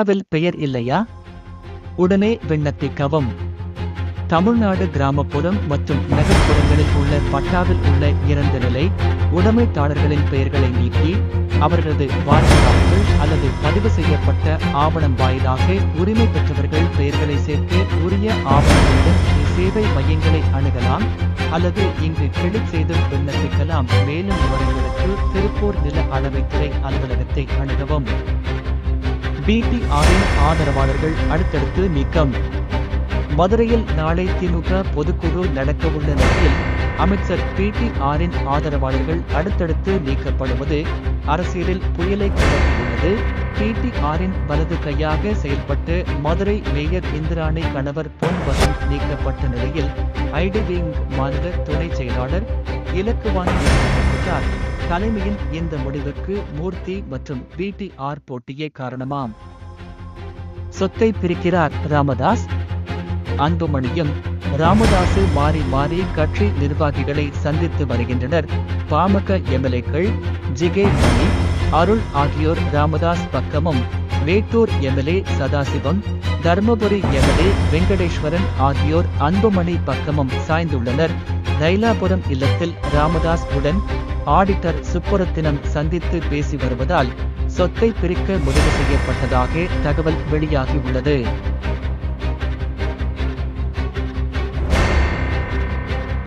பட்டாவில் பெயர் இல்லையா? உடனே விண்ணப்பிக்கவும் தமிழ்நாடு கிராமப்புறம் மற்றும் நகர்ப்புறங்களில் உள்ள பட்டாவில் உள்ள இறந்த நிலை உடைமைத்தாளர்களின் பெயர்களை நீக்கி அவர்களது வாரிசுதாரர்கள் அல்லது பதிவு செய்யப்பட்ட ஆவணம் வாயிலாக உரிமை பெற்றவர்கள் பெயர்களை சேர்க்க உரிய ஆவணங்களுடன் சேவை மையங்களை அணுகலாம் அல்லது இங்கு கிளிக் செய்து விண்ணப்பிக்கலாம். மேலும் விவரங்களுக்கு திருப்பூர் நில அளவைத்துறை அலுவலகத்தை அணுகவும். பிடிஆரின் ஆதரவாளர்கள் அடுத்தடுத்து நீக்கம். மதுரையில் நாளை திமுக பொதுக்குழு நடக்கவுள்ள நிலையில் அமைச்சர் பிடிஆரின் ஆதரவாளர்கள் அடுத்தடுத்து நீக்கப்படுவது அரசியலில் புயலை கிளப்பியுள்ளது பிடிஆரின் வலது கையாக செயல்பட்டு மதுரை மேயர் இந்திராணி கணவர் பொன் வசந்த் நீக்கப்பட்ட நிலையில் ஐடிவிங் மாநில துணை செயலாளர் இலக்குவான் நீக்கப்பட்டார் தலைமையின் இந்த முடிவுக்கு மூர்த்தி மற்றும் பிடிஆர் போட்டியே காரணமாம். சொத்தை பிரிக்கிறார் ராமதாஸ். அன்புமணியும் ராமதாசு மாறி மாறி கட்சி நிர்வாகிகளை சந்தித்து வருகின்றனர். பாமக எம்எல்ஏக்கள் ஜிகே மணி அருள் ஆகியோர் ராமதாஸ் பக்கமும் வேட்டூர் எம்எல்ஏ சதாசிவம் தர்மபுரி எம்எல்ஏ வெங்கடேஸ்வரன் ஆகியோர் அன்புமணி பக்கமும் சாய்ந்துள்ளனர். தைலாபுரம் இல்லத்தில் ராமதாஸ் உடன் ஆடிட்டர் சுப்புரத்தினம் சந்தித்து பேசி வருவதால் சொத்தை பிரிக்க முடிவு செய்யப்பட்டதாக தகவல் வெளியாகியுள்ளது